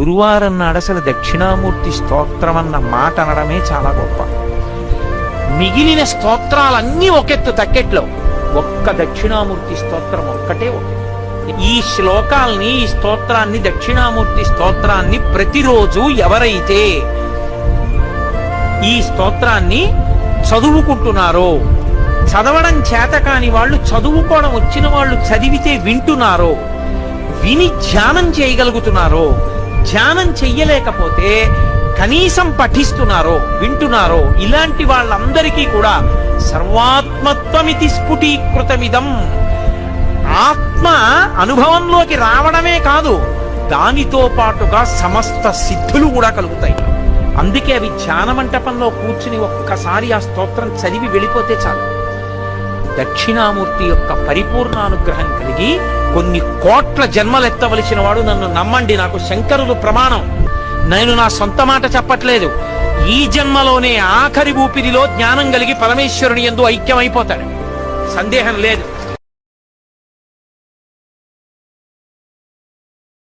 గురువారం నాడు అసలు దక్షిణామూర్తి స్తోత్రం అన్న మాట అనడమే చాలా గొప్ప. మిగిలిన స్తోత్రాలన్నీ ఒకెత్తు తక్కెట్లో. ఒక్క దక్షిణామూర్తి స్తోత్రం ఒక్కటే ఒకెత్తు ఈ శ్లోకాల్ని ఈ స్తోత్రాన్ని దక్షిణామూర్తి స్తోత్రాన్ని ప్రతిరోజు ఎవరైతే ఈ స్తోత్రాన్ని చదువుకుంటున్నారో చదవడం చేత కాని వాళ్ళు చదువుకోవడం వచ్చిన వాళ్ళు చదివితే వింటున్నారో విని ధ్యానం చేయగలుగుతున్నారో ధ్యానం చెయ్యలేకపోతే కనీసం పఠిస్తున్నారో వింటున్నారో ఇలాంటి వాళ్ళందరికీ కూడా సర్వాత్మత్వమితి స్ఫుటీకృతమిదం. ఆత్మ అనుభవంలోకి రావడమే కాదు దానితో పాటుగా సమస్త సిద్ధులు కూడా కలుగుతాయి. అందుకే అవి ధ్యాన మంటపంలో కూర్చుని ఒక్కసారి ఆ స్తోత్రం చదివి వెళ్ళిపోతే చాలు. దక్షిణామూర్తి యొక్క పరిపూర్ణ అనుగ్రహం కలిగి కొన్ని కోట్ల జన్మలెత్తవలసిన వాడు నన్ను నమ్మండి. నాకు శంకరులు ప్రమాణం. నేను నా సొంత మాట చెప్పట్లేదు. ఈ జన్మలోనే ఆఖరి ఊపిరిలో జ్ఞానం కలిగి పరమేశ్వరుని ఎందు ఐక్యమైపోతాడు సందేహం లేదు.